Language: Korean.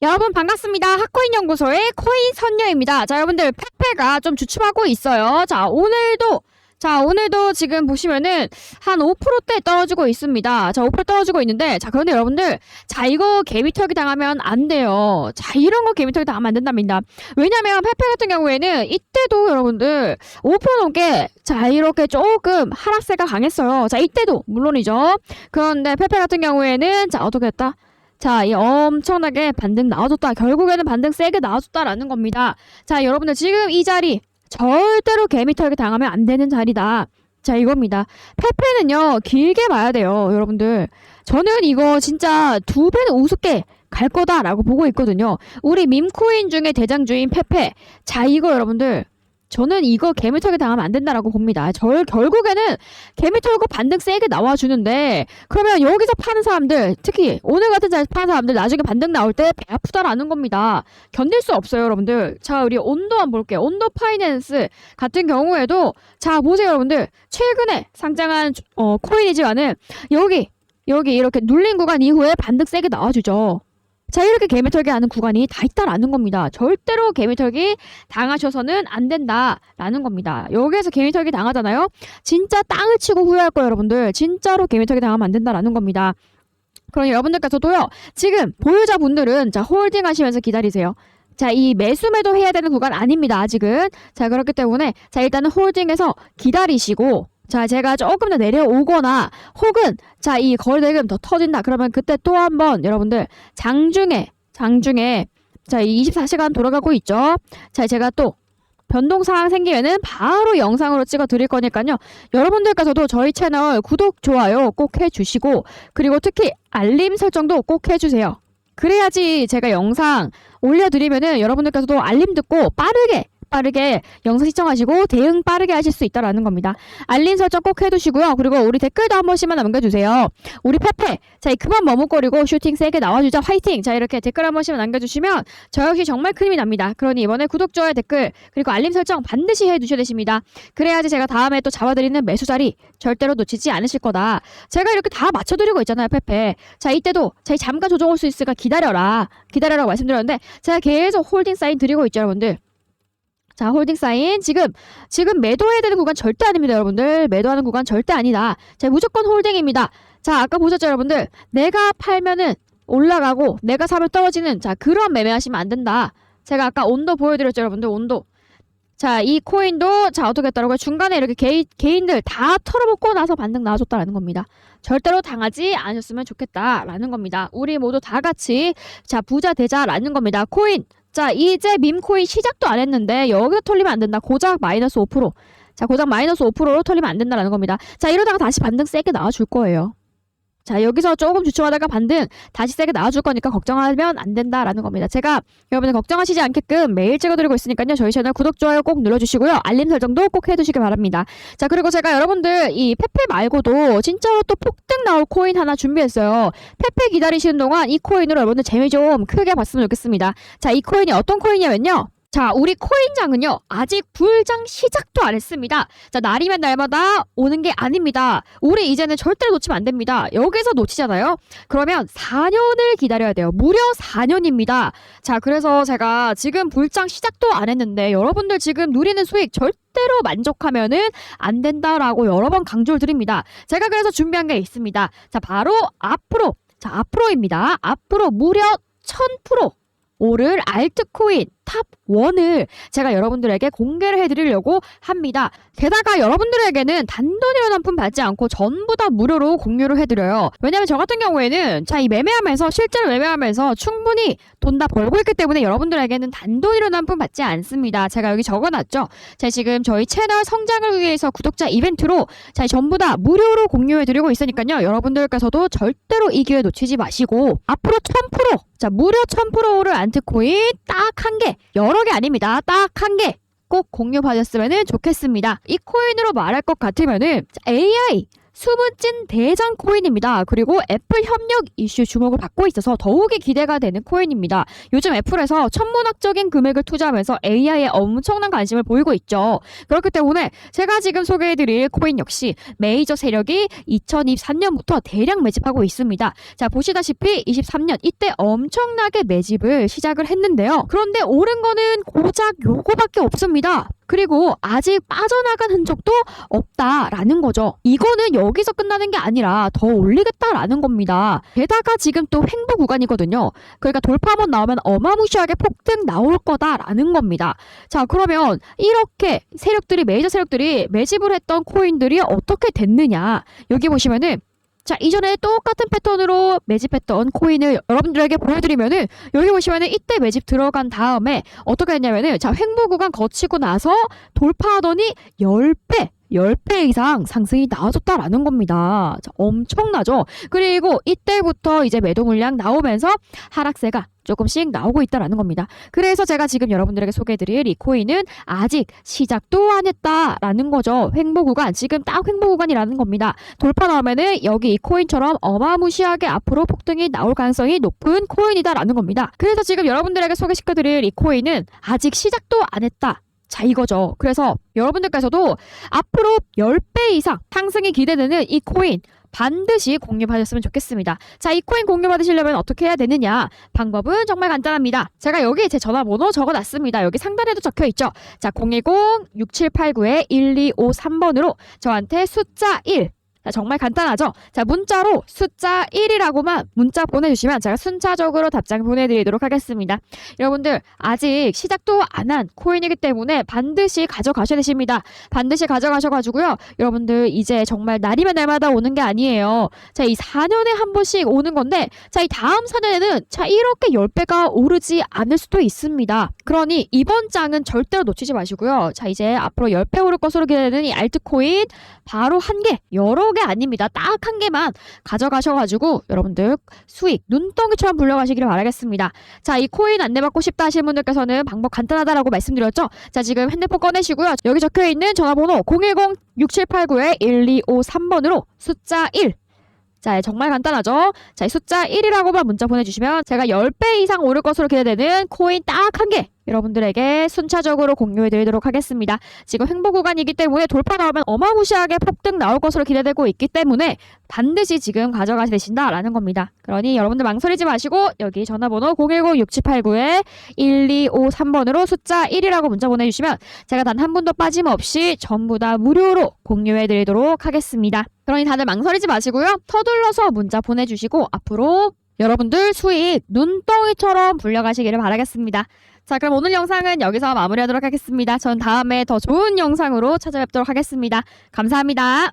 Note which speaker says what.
Speaker 1: 여러분 반갑습니다. 핫코인 연구소의 코인 선녀입니다. 자, 여러분들 페페가 좀 주춤하고 있어요. 자, 오늘도 자, 오늘도 지금 보시면은 한 5%대 떨어지고 있습니다. 자, 5% 떨어지고 있는데 자, 그런데 여러분들 자, 이거 개미털기 당하면 안 돼요. 자, 이런 거 개미털기 당하면 안 된답니다. 왜냐면 페페 같은 경우에는 이때도 여러분들 5% 넘게 자, 이렇게 조금 하락세가 강했어요. 자, 이때도 물론이죠. 그런데 페페 같은 경우에는 자, 어떻게 했다? 자, 이 엄청나게 반등 나와줬다. 결국에는 반등 세게 나와줬다라는 겁니다. 자, 여러분들 지금 이 자리 절대로 개미털기 당하면 안 되는 자리다. 자, 이겁니다. 페페는요, 길게 봐야 돼요, 여러분들. 저는 이거 진짜 두 배는 우습게 갈 거다라고 보고 있거든요. 우리 밈코인 중에 대장주인 페페. 자, 이거 여러분들. 저는 이거 개미 털기 당하면 안 된다라고 봅니다. 절 결국에는 개미 털고 반등 세게 나와주는데 그러면 여기서 파는 사람들 특히 오늘 같은 자리에서 파는 사람들 나중에 반등 나올 때 배 아프다라는 겁니다. 견딜 수 없어요 여러분들. 자 우리 온도 한번 볼게요. 온도 파이낸스 같은 경우에도 자 보세요 여러분들. 최근에 상장한 어, 코인이지만은 여기 여기 이렇게 눌린 구간 이후에 반등 세게 나와주죠. 자 이렇게 개미털기 하는 구간이 다 있다라는 겁니다. 절대로 개미털기 당하셔서는 안 된다라는 겁니다. 여기에서 개미털기 당하잖아요. 진짜 땅을 치고 후회할 거예요, 여러분들. 진짜로 개미털기 당하면 안 된다라는 겁니다. 그럼 여러분들께서도요. 지금 보유자분들은 자 홀딩 하시면서 기다리세요. 자, 이 매수 매도 해야 되는 구간 아닙니다. 아직은. 자, 그렇기 때문에 자, 일단은 홀딩해서 기다리시고 자, 제가 조금 더 내려오거나 혹은 자, 이 거래 대금 더 터진다. 그러면 그때 또 한번 여러분들 장중에 장중에 자, 이 24시간 돌아가고 있죠. 자, 제가 또 변동 사항 생기면은 바로 영상으로 찍어 드릴 거니까요. 여러분들께서도 저희 채널 구독, 좋아요 꼭 해주시고 그리고 특히 알림 설정도 꼭 해주세요. 그래야지 제가 영상 올려드리면은 여러분들께서도 알림 듣고 빠르게 빠르게 영상 시청하시고 대응 빠르게 하실 수 있다라는 겁니다. 알림 설정 꼭 해두시고요. 그리고 우리 댓글도 한 번씩만 남겨주세요. 우리 페페 자, 이 그만 머뭇거리고 슈팅 세게 나와주자 화이팅 자 이렇게 댓글 한 번씩만 남겨주시면 저 역시 정말 큰 힘이 납니다. 그러니 이번에 구독, 좋아요, 댓글 그리고 알림 설정 반드시 해두셔야 되십니다. 그래야지 제가 다음에 또 잡아드리는 매수 자리 절대로 놓치지 않으실 거다. 제가 이렇게 다 맞춰드리고 있잖아요, 페페. 자 이때도 자이 잠깐 조정 올 수 있으니까 기다려라. 기다려라고 말씀드렸는데 제가 계속 홀딩 사인 드리고 있죠, 여러분들. 자, 홀딩 사인. 지금, 지금 매도해야 되는 구간 절대 아닙니다, 여러분들. 매도하는 구간 절대 아니다. 자, 무조건 홀딩입니다. 자, 아까 보셨죠, 여러분들? 내가 팔면은 올라가고, 내가 사면 떨어지는, 자, 그런 매매하시면 안 된다. 제가 아까 온도 보여드렸죠, 여러분들, 온도. 자, 이 코인도, 자, 어떻게 했다라고요? 중간에 이렇게 개인, 개인들 다 털어먹고 나서 반등 나와줬다라는 겁니다. 절대로 당하지 않으셨으면 좋겠다라는 겁니다. 우리 모두 다 같이, 자, 부자 되자라는 겁니다. 코인. 자, 이제 밈코인 시작도 안 했는데 여기서 털리면 안 된다. 고작 마이너스 5%. 자, 고작 마이너스 5%로 털리면 안 된다라는 겁니다. 자, 이러다가 다시 반등 세게 나와줄 거예요. 자, 여기서 조금 주춤하다가 반등 다시 세게 나와줄 거니까 걱정하면 안 된다라는 겁니다. 제가 여러분들 걱정하시지 않게끔 매일 찍어드리고 있으니까요. 저희 채널 구독, 좋아요 꼭 눌러주시고요. 알림 설정도 꼭 해두시기 바랍니다. 자, 그리고 제가 여러분들 이 페페 말고도 진짜로 또 폭등 나올 코인 하나 준비했어요. 페페 기다리시는 동안 이 코인으로 여러분들 재미 좀 크게 봤으면 좋겠습니다. 자, 이 코인이 어떤 코인이냐면요. 자, 우리 코인장은요, 아직 불장 시작도 안 했습니다. 자, 날이면 날마다 오는 게 아닙니다. 우리 이제는 절대로 놓치면 안 됩니다. 여기서 놓치잖아요? 그러면 4년을 기다려야 돼요. 무려 4년입니다. 자, 그래서 제가 지금 불장 시작도 안 했는데, 여러분들 지금 누리는 수익 절대로 만족하면은 안 된다라고 여러 번 강조를 드립니다. 제가 그래서 준비한 게 있습니다. 자, 바로 앞으로, 자, 앞으로입니다. 앞으로 무려 1000% 오를 알트코인 탑 1을 제가 여러분들에게 공개를 해드리려고 합니다. 게다가 여러분들에게는 단돈이라는 한푼 받지 않고 전부 다 무료로 공유를 해드려요. 왜냐면 저 같은 경우에는 자 이 매매하면서 실제로 매매하면서 충분히 돈 다 벌고 있기 때문에 여러분들에게는 단돈이라는 한푼 받지 않습니다. 제가 여기 적어놨죠. 자 지금 저희 채널 성장을 위해서 구독자 이벤트로 자 전부 다 무료로 공유해드리고 있으니까요. 여러분들께서도 절대로 이 기회 놓치지 마시고 앞으로 1000% 자, 무려 1000% 오를 안 트코인 딱 한 개, 여러 개 아닙니다. 딱 한 개. 꼭 공유 받았으면 좋겠습니다. 이 코인으로 말할 것 같으면은 AI 숨은 찐 대장 코인입니다. 그리고 애플 협력 이슈 주목을 받고 있어서 더욱이 기대가 되는 코인입니다. 요즘 애플에서 천문학적인 금액을 투자하면서 AI에 엄청난 관심을 보이고 있죠. 그렇기 때문에 제가 지금 소개해드릴 코인 역시 메이저 세력이 2024년부터 대량 매집하고 있습니다. 자, 보시다시피 23년 이때 엄청나게 매집을 시작을 했는데요. 그런데 오른 거는 고작 요거밖에 없습니다. 그리고 아직 빠져나간 흔적도 없다라는 거죠. 이거는 여기서 끝나는 게 아니라 더 올리겠다라는 겁니다. 게다가 지금 또 횡보 구간이거든요. 그러니까 돌파 한번 나오면 어마무시하게 폭등 나올 거다라는 겁니다. 자, 그러면 이렇게 세력들이 메이저 세력들이 매집을 했던 코인들이 어떻게 됐느냐? 여기 보시면은 자, 이전에 똑같은 패턴으로 매집했던 코인을 여러분들에게 보여드리면은 여기 보시면은 이때 매집 들어간 다음에 어떻게 했냐면은 자, 횡보 구간 거치고 나서 돌파하더니 10배 10배 이상 상승이 나와줬다라는 겁니다. 자, 엄청나죠? 그리고 이때부터 이제 매도 물량 나오면서 하락세가 조금씩 나오고 있다라는 겁니다. 그래서 제가 지금 여러분들에게 소개해드릴 이 코인은 아직 시작도 안 했다라는 거죠. 횡보 구간, 지금 딱 횡보 구간이라는 겁니다. 돌파 나오면은 여기 이 코인처럼 어마무시하게 앞으로 폭등이 나올 가능성이 높은 코인이다라는 겁니다. 그래서 지금 여러분들에게 소개시켜드릴 이 코인은 아직 시작도 안 했다. 자, 이거죠. 그래서 여러분들께서도 앞으로 10배 이상 상승이 기대되는 이 코인 반드시 공유받았으면 좋겠습니다. 자, 이 코인 공유 받으시려면 어떻게 해야 되느냐? 방법은 정말 간단합니다. 제가 여기 제 전화번호 적어놨습니다. 여기 상단에도 적혀 있죠. 자, 010-6789-1253번으로 저한테 숫자 1 자, 정말 간단하죠? 자, 문자로 숫자 1이라고만 문자 보내주시면 제가 순차적으로 답장 보내드리도록 하겠습니다. 여러분들, 아직 시작도 안 한 코인이기 때문에 반드시 가져가셔야 되십니다. 반드시 가져가셔가지고요. 여러분들, 이제 정말 날이면 날마다 오는 게 아니에요. 자, 이 4년에 한 번씩 오는 건데, 자, 이 다음 4년에는 자, 이렇게 10배가 오르지 않을 수도 있습니다. 그러니 이번 장은 절대로 놓치지 마시고요. 자, 이제 앞으로 10배 오를 것으로 기대되는 이 알트코인 바로 한 개, 여러 개 아닙니다. 딱 한 개만 가져가셔가지고 여러분들 수익 눈덩이처럼 불려가시기를 바라겠습니다. 자, 이 코인 안내받고 싶다 하시는 분들께서는 방법 간단하다라고 말씀드렸죠? 자, 지금 핸드폰 꺼내시고요. 여기 적혀 있는 전화번호 010-6789-1253번으로 숫자 1 자, 정말 간단하죠? 자, 이 숫자 1이라고만 문자 보내주시면 제가 10배 이상 오를 것으로 기대되는 코인 딱 한 개 여러분들에게 순차적으로 공유해 드리도록 하겠습니다. 지금 횡보 구간이기 때문에 돌파 나오면 어마무시하게 폭등 나올 것으로 기대되고 있기 때문에 반드시 지금 가져가셔야 되신다라는 겁니다. 그러니 여러분들 망설이지 마시고 여기 전화번호 010-6789-1253번으로 숫자 1이라고 문자 보내주시면 제가 단 한 분도 빠짐없이 전부 다 무료로 공유해 드리도록 하겠습니다. 그러니 다들 망설이지 마시고요. 서둘러서 문자 보내주시고 앞으로 여러분들 수익 눈덩이처럼 불려가시기를 바라겠습니다. 자, 그럼 오늘 영상은 여기서 마무리하도록 하겠습니다. 전 다음에 더 좋은 영상으로 찾아뵙도록 하겠습니다. 감사합니다.